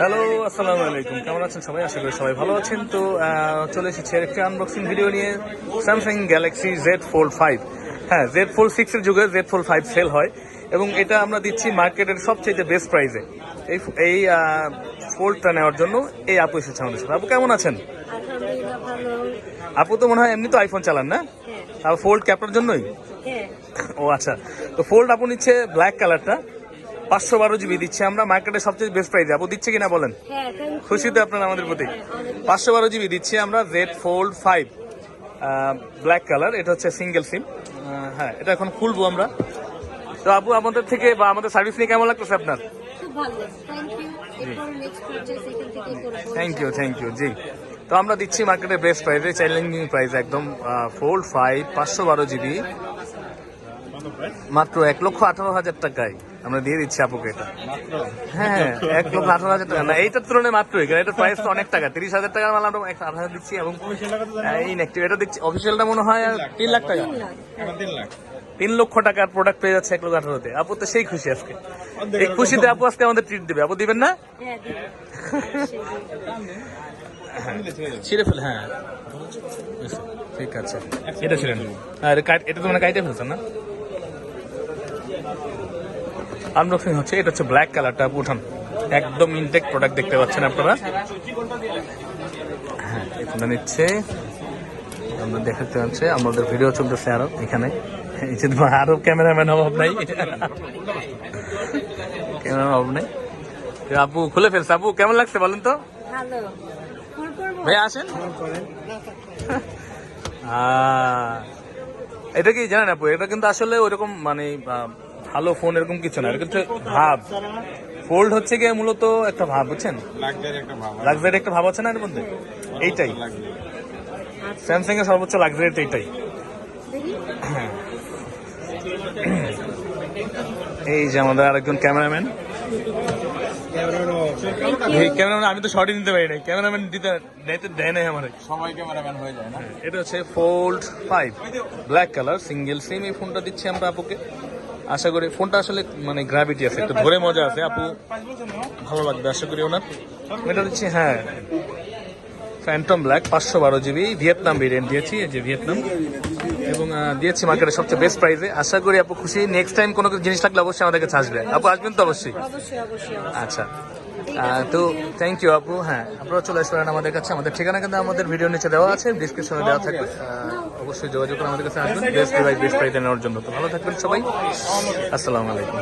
Hello আসসালামু আলাইকুম কেমন আছেন সবাই? আশা করি সবাই ভালো আছেন। তো চলে এসেছি আরেকটি আনবক্সিং ভিডিও নিয়ে। Samsung Galaxy Z fold five হ্যাঁ জেড ফোল্ড সিক্সের যুগে জেড ফোল্ড ফাইভ সেল হয় এবং এটা আমরা দিচ্ছি মার্কেটের সবচেয়ে বেস্ট প্রাইসে এই এই ফোল্ডটা নেওয়ার জন্য এই আপু এসেছে আমাদের সাথে। আপু কেমন আছেন? আপু তো মনে হয় এমনি তো আইফোন চালান না? আর ফোল্ড ক্যাপটার জন্যই? হ্যাঁ। ও আচ্ছা। তো ফোল্ড আপু নিচ্ছে ব্ল্যাক কালারটা পাঁচশো বারো জিবি দিচ্ছে আমরা মার্কেটে সবচেয়ে বেস্ট প্রাইসে আপু দিচ্ছে কিনা বলেন? হ্যাঁ খুশি তো আপনারা আমাদের প্রতি। হ্যাঁ, পাঁচশো বারো জিবি দিচ্ছি আমরা Z fold five black colour এটা হচ্ছে সিঙ্গেল সিম হ্যাঁ এটা এখন খুলবো আমরা। তো আপু আমাদের থেকে বা আমাদের সার্ভিস নিয়ে কেমন লাগতেছে আপনার? Thank you thank you ji. তো আমরা দিচ্ছি মার্কেটে বেস্ট প্রাইসে চ্যালেঞ্জিং প্রাইস একদম ফোল্ড ফাইভ পাঁচশো বারো জিবি। মাত্র এক লক্ষ আঠারো হাজার টাকায়। আমরা দিয়ে দিচ্ছি আপুকে এটা। হ্যাঁ এক লক্ষ আঠারো হাজার টাকা। না এইটার তুলনায় মাত্রই কারণ এটার প্রাইস তো অনেক টাকা। তিরিশ হাজার টাকার মাল আমরা এক আট হাজার দিচ্ছি এবং এই নেক্সট এটা দিচ্ছি। অফিসিয়ালটা মনে হয় তিন লাখ টাকা। তিন লক্ষ টাকার প্রোডাক্ট পেয়ে যাচ্ছে এক লক্ষ আঠারোতে আপু তো সেই খুশি আজকে। এই খুশিতে আপু আজকে আমাদের ট্রিট দেবে। আপু দিবেন না? হ্যাঁ ছিঁড়ে ফেল হ্যাঁ। ঠিক আছে। এটা ছিলেন আর এটা তো মানে কাইটে ফেলছেন না? আনবক্সিং হচ্ছে এটা হচ্ছে ব্ল্যাক কালারটা আপু উঠান একদম ইনটেক প্রোডাক্ট দেখতে পাচ্ছেন আপনারা। হ্যাঁ এখানে নিচ্ছে। আমরা দেখাতে হচ্ছে আমাদের ভিডিও চলতেছে আরও এখানে। এই যে আরও ক্যামেরাম্যান অভাব নাই। ক্যামেরা অভাব নাই। আপু খুলে ফেলছে। আপু কেমন লাগছে বলেন তো? ভাই আসেন। এটা কি জানেন আপু? এটা কিন্তু আসলে ওইরকম মানে ভালো ফোন এরকম কিছু না কিন্তু ভাব। ফোল্ড হচ্ছে গিয়ে মূলত একটা ভাব বুঝছেন? লাক্সারি একটা ভাব আছে। না এর মধ্যে? এইটাই। স্যামসাং এর সর্বোচ্চ লাক্সারি এইটাই। এই যে আমাদের আরেকজন ক্যামেরাম্যান ক্যামেরাম্যান আমি তো শর্টই নিতে পারি না ক্যামেরাম্যান দিতে দিতে দেয় নাই আমার। সবাই ক্যামেরাম্যান হয়ে যায় না? এটা হচ্ছে fold five black colour single SIM এই ফোনটা দিচ্ছি আমরা আপুকে। আশা করি ফোনটা আসলে মানে গ্র্যাভিটি আছে একটু ধরে মজা আছে। আপু ভালো লাগবে আশা করি ওনার। এটা হচ্ছে হ্যাঁ ফ্যান্টম ব্ল্যাক পাঁচশো বারো জিবি ভিয়েতনাম ভেরিয়েন্ট দিয়েছি এই যে ভিয়েতনাম এবং দিয়েছি মার্কেটে সবচেয়ে বেস্ট প্রাইসে আশা করি আপু খুশি। নেক্সট টাইম কোনো জিনিস থাকলে অবশ্যই আমাদের কাছে আসবে আপু আসবেন তো অবশ্যই। আচ্ছা। তো থ্যাংক ইউ আপু হ্যাঁ আপনারা চলে আসবেন আমাদের কাছে। আমাদের ঠিকানা কিন্তু আমাদের ভিডিও নিচে দেওয়া আছে ডিসক্রিপশনে দেওয়া থাকবে। অবশ্যই যোগাযোগ করে আমাদের কাছে আসবেন। বেস্ট ডিভাইস বেস্ট প্রাইজ নেওয়ার জন্য। তো ভালো থাকবেন সবাই। আসসালামু আলাইকুম।